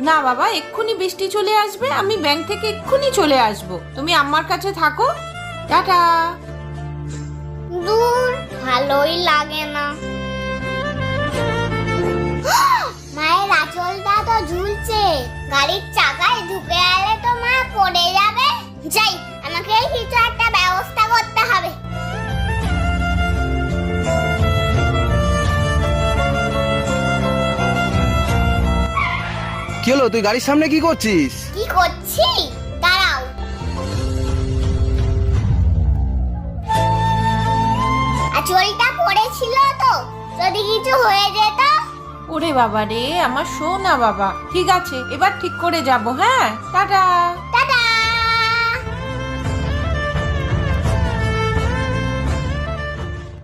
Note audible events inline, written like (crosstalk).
না বাবা, এক্ষুনি বৃষ্টি চলে আসবে, আমি ব্যাংক থেকে এক্ষুনি চলে আসব। তুমি আমার কাছে থাকো। টাটা। দূর, ভালোই লাগে না। (gasps) মায়ের আঁচলটা তো ঝুলছে, গাড়ির হলো? তুই গাড়ির সামনে কি করছিস? কি করছি? দাঁড়াও। আঁচলটা পড়েছিল তো যদি কিছু হয়ে যেত? ওরে বাবা রে আমার শোনা বাবা। ঠিক আছে এবার ঠিক করে যাব হ্যাঁ? টাটা।